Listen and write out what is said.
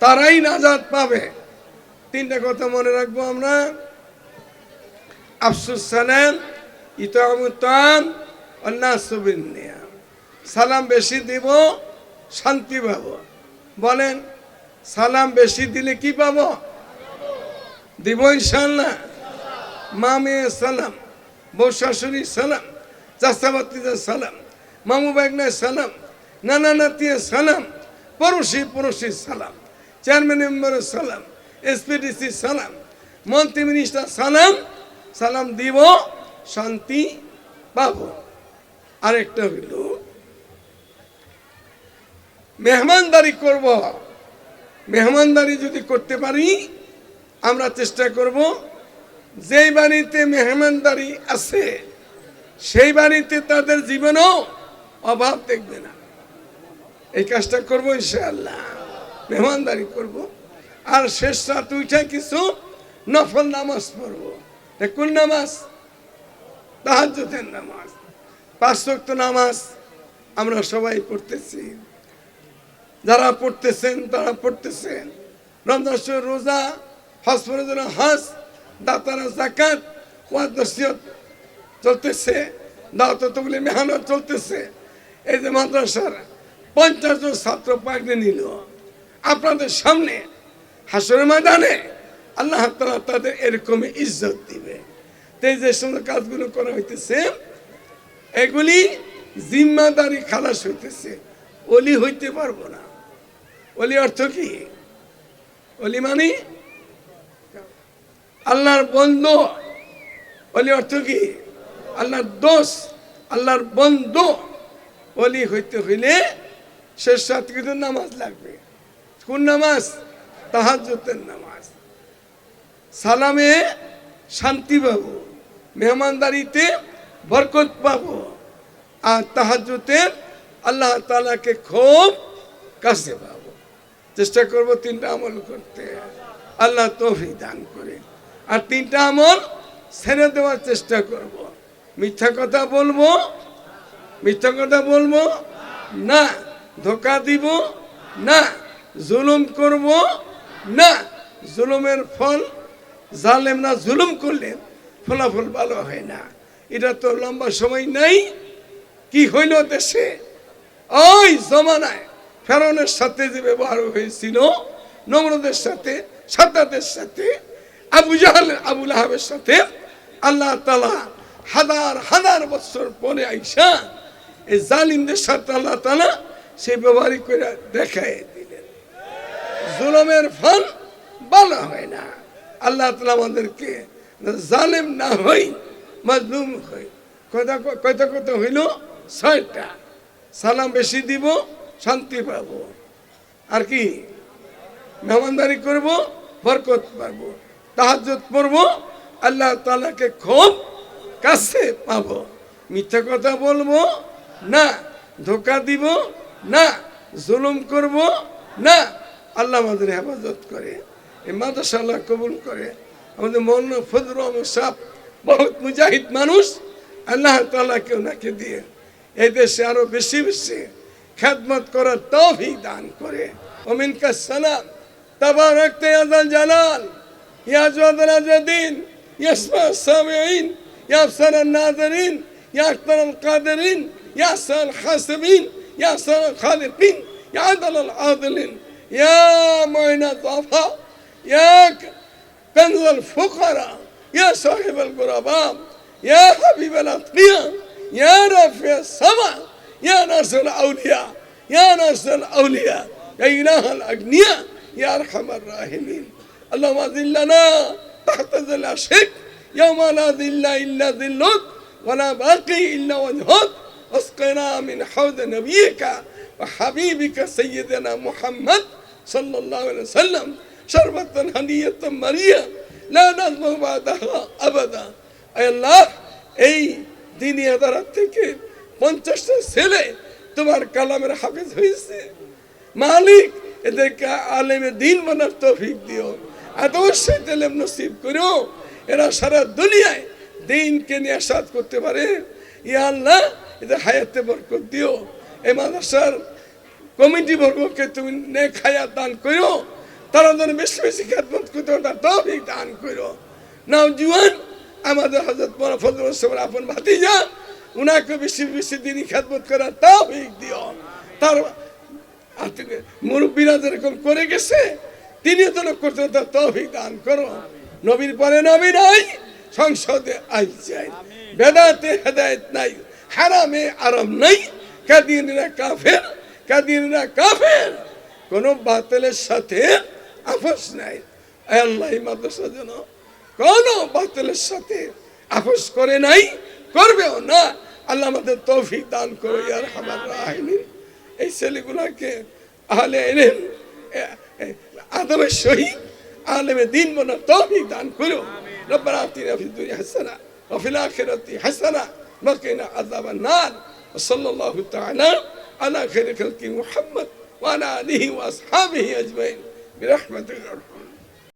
তারাই নাজাদ পাবে। তিনটা কথা মনে রাখব আমরা। আফসুস সালাম ইতাম অন্যাসবিন সালাম বেশি দিব, শান্তি পাবো। বলেন, সালাম বেশি দিলে কি পাব? দিব ইনশাল্লাহ মা মেয়ে সালাম, বউ শাশুড়ি সালাম চাষাবাতিদের সালাম, মামু বাগনায় সালাম, নানা নাতিয়ে সালাম, পড়োশি পড়োশি সালাম। চেয়ারম্যান মেম্বারের সালাম এসপিডিসি সালাম মন্ত্রী মিনিস্টার সালাম সালাম দিব, শান্তি পাবো। আরেকটা হইল, মেহমানদারি করব। মেহমানদারি যদি করতে পারি, আমরা চেষ্টা করব, যেই বাড়িতে মেহমানদারি আছে, সেই বাড়িতে তাদের জীবনেও অভাব দেখবে না। এই কাজটা করব ইনশাআল্লাহ। মেহমানদারি করব। আর শেষ রাত উঠে কিছু নফল নামাজ পড়ব। কোন নামাজ? তাহাজ্জুদের নামাজ। পাঁচ নামাজ আমরা সবাই পড়তেছি। যারা পড়তেছেন, তারা পড়তেছেন। রমজান রোজা, হজ ফরজের হজ, দাতারা জাকাত ওয়াজ নসিহত চলতেছে দাওয়াতগুলি মেহানত চলতেছে। এই যে মাদ্রাসার পঞ্চাশ জন ছাত্র পাগড়ি নিল। আপনাদের সামনে হাসরের ময়দানে আল্লাহ তালা তাদের এরকমই ইজ্জত দিবে। তো এই যে সমস্ত কাজগুলো করা হইতেছে, এগুলি জিম্মাদারি খালাস হইতেছে। অলি হইতে পারব না। অলি অর্থ কি? অলি মানে আল্লাহর বন্ধু। অলি অর্থ কি? আল্লাহর দোষ। আল্লাহর বন্ধু। অলি হইতে হইলে শেষ সাত কিন্তু নামাজ লাগবে। কোন নামাজ? তাহাজ্জতের নামাজ। সালামে শান্তি পাবো, মেহমানদারিতে বরকত পাবো। আর তাহাজ্জুতে আল্লাহ তালাকে খুব কাছে পাবো। চেষ্টা করব তিনটা আমল করতে। আল্লাহ তৌফিক দান করে। আর তিনটা আমল ছেড়ে দেওয়ার চেষ্টা করব। মিথ্যা কথা বলব? মিথ্যা কথা বলব? না। ধোকা দিব? না। জুলুম করব? না, জুলুমের ফল জালেম না, জুলুম করলে ফলাফল ভালো হয় না। এটা তো লম্বা সময় নাই। কি হইল দেশে? ওই জমানায় ফেরনের সাথে যে ব্যবহার হয়েছিল, নমরদের সাথে, সাদ্দাদের সাথে, আবু জাহাল আবুল আহাবের সাথে, আল্লাহ তালা হাজার হাজার বছর পরে আইসা এই জালিমদের সাথে আল্লাহ তালা সেই ব্যবহারই করে দেখায় জুলমের ফল ভালো হয় না। আল্লাহ তালা আমাদেরকে জালেম না হই, মজলুম হই। কথা কথা হইল? ছয়টা। সালাম বেশি দিব, শান্তি পাবো। আর কি? মেহমানদারি করব, বরকত পাবো। তাহাজত পড়ব, আল্লাহ তালাকে খুব কাছে পাব। মিথ্যা কথা বলব, না। ধোকা দিব, না। জুলুম করব, না। আল্লাহ আমাদের হেফাজত করে, এই মাদ্রাসা আল্লাহ কবুল করে। আমাদের মৌলানা ফজর আহমদ বহুত মুজাহিদ মানুষ, আল্লাহ তালা কেউ নাকে দিয়ে এ দেশে আরও বেশি বেশি খেদমত করার তফি দান করে। অমিন কাসালাম তাবা রাখতে আদান জানান ইয়াজওয়াদান আজাদিন ইয়াসমা সামিঈন ইয়াফসার নাজরিন ইয়াক্তার কাদেরিন ইয়াসাল খাসিবিন ইয়াসাল খালিকিন ইয়াদাল আদলিন। يا معين الضعفاء يا كنز الفقراء يا صاحب القرباء يا حبيب الأتقياء يا رافع السماء يا ناصر الأولياء يا ناصر الأولياء يا إله الأغنياء يا أرحم الراحمين. اللهم ذلنا تحت ذل عرشك يوم لا ذل إلا ذلك ولا باقي إلا وجهك. أسقنا من حوض نبيك وحبيبك سيدنا محمد সাল্লাল্লাহু আলাইহি সাল্লাম শরবতন হানিয়ত মারিয়া, লা নাযমু বাদাহা আবাদা। আল্লাহ, এই দিনই আদালত থেকে পঞ্চাশটা ছেলে তোমার কালামের হাফেজ হয়েছে। মালিক, এদেরকে আলেমে দিন বানার তৌফিক দিও। এত অবশ্যই তেলেম নসিব করো এরা সারা দুনিয়ায় দিনকে নিয়ে আসাদ করতে পারে। ইয়া আল্লাহ, এদের হায়াতে বরকত দিও। এই মাদ্রাসার কমিটি বর্গকে তুমি নেক হায়াত দান করো তারা যেন বেশি বেশি খেদমত করতে তার তৌফিক দান করো নাও জুয়ান, আমাদের হজরত মোরা ফজল আপন ভাতিজা, উনাকে বেশি বেশি দিনই খেদমত করার তৌফিক দিও। তার মুরব্বীরা যেরকম করে গেছে তিনি যেন করতে তার তৌফিক দান করো। নবীর পরে নবী নাই, সংসদে আই চাই বেদাতে হেদায়েত নাই, হারামে আরাম নাই, কাদিনরা কাফের কাদিররা কাফের। কোনো বাতিলের সাথে আপোষ নাই। আল্লাহ মাদ্রাসা যেন কোনো বাতিলের সাথে আপোষ করে নাই, করবেও না। আল্লাহ আমাদের তৌফিক দান করো আর হামার রাহিনীর এই ছেলেগুলাকে আহলে এলেন আদমে সহি আলেমে দিন মনে তৌফিক দান করো রব্বানা আতিনা ফিদ দুনিয়া হাসানা ওয়া ফিল আখিরাতি হাসানা ওয়া কিনা আযাবান নার। সাল্লাল্লাহু তাআলা على خير خلق محمد وعلى آله وأصحابه أجمعين. برحمتك